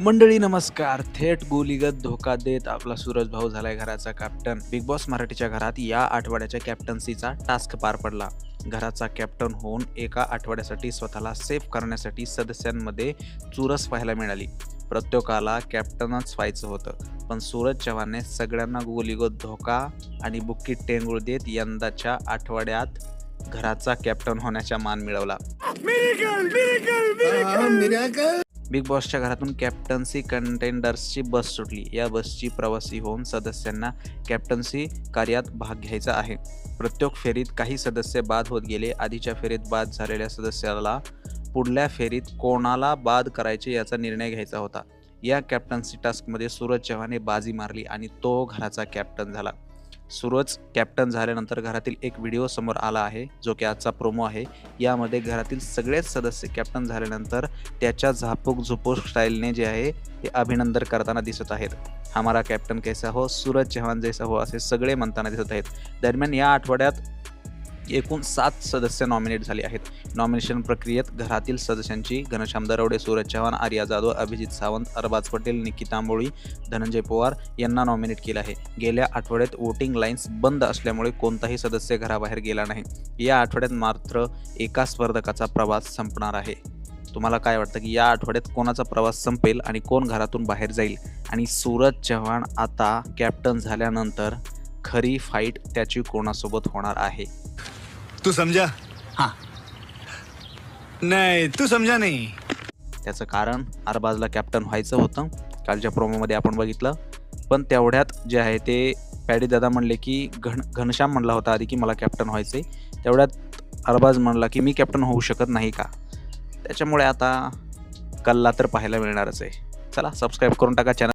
मंडळी नमस्कार. थेट गोलीगत धोका देत आपला सूरज भाऊ झालाय घराचा कॅप्टन बिग बॉस मराठीच्या घरात या आठवड्याच्या कॅप्टन्सीचा टास्क पार पडला. घराचा कॅप्टन होऊन एका आठवड्यासाठी स्वतःला सेफ करण्यासाठी सदस्यांमध्ये चुरस पाहायला मिळाली. प्रत्येकाला कॅप्टनच व्हायचं होतं. पण सूरज चव्हाणने सगळ्यांना गोलीगत धोका आणि बुक्की टेंगुळ देत यंदाच्या आठवड्यात घराचा कॅप्टन होण्याचा मान मिळवला. बिग बॉसच्या घरातून कॅप्टन्सी कंटेंडर्सची बस सुटली. या बसची प्रवासी होऊन सदस्यांना कॅप्टन्सी कार्यात भाग घ्यायचा आहे. प्रत्येक फेरीत काही सदस्य बाद होत गेले. आधीच्या फेरीत बाद झालेल्या सदस्याला पुढल्या फेरीत कोणाला बाद करायचे याचा निर्णय घ्यायचा होता. या कॅप्टन्सी टास्कमध्ये सूरज चव्हाणे बाजी मारली आणि तो घराचा कॅप्टन झाला. सूरज कॅप्टन झाल्यानंतर घरातील एक व्हिडिओ समोर आला आहे जो की आजचा प्रोमो आहे. यामध्ये घरातील सगळेच सदस्य कॅप्टन झाल्यानंतर त्याच्या झापूक झुपूक स्टाईलने जे आहे ते अभिनंदन करताना दिसत आहेत. हमारा कॅप्टन कैसा हो सूरज चव्हाण जैसा हो असे सगळे म्हणताना दिसत आहेत. दरम्यान या आठवड्यात एकूण सात सदस्य नॉमिनेट झाले आहेत. नॉमिनेशन प्रक्रियेत घरातील सदस्यांची घनश्याम दरवडे सूरज चव्हाण आर्या जाधव अभिजित सावंत अरबाज पटेल निकिता मोळी धनंजय पवार यांना नॉमिनेट केलं आहे. गेल्या आठवड्यात वोटिंग लाईन्स बंद असल्यामुळे कोणताही सदस्य घराबाहेर गेला नाही. या आठवड्यात मात्र एका स्पर्धकाचा प्रवास संपणार आहे. तुम्हाला काय वाटतं की या आठवड्यात कोणाचा प्रवास संपेल आणि कोण घरातून बाहेर जाईल? आणि सूरज चव्हाण आता कॅप्टन झाल्यानंतर खरी फाईट त्याची कोणासोबत होणार आहे? तू समझा. हाँ. नहीं तू समझा नहीं. त्याचं कारण अरबाजला कॅप्टन व्हायचं होतं. कालच्या प्रोमोमध्ये आपण बघितलं. पण तेवढ्यात जे आहे ते पॅडी दादा म्हणले की घन घनश्याम म्हणला होता आधी की मला कॅप्टन व्हायचं आहे तेवढ्यात अरबाज म्हणला की मी कॅप्टन होऊ शकत नाही का? त्याच्यामुळे आता कल्ला तर पाहायला मिळणारच आहे. चला सबस्क्राईब करून टाका चॅनल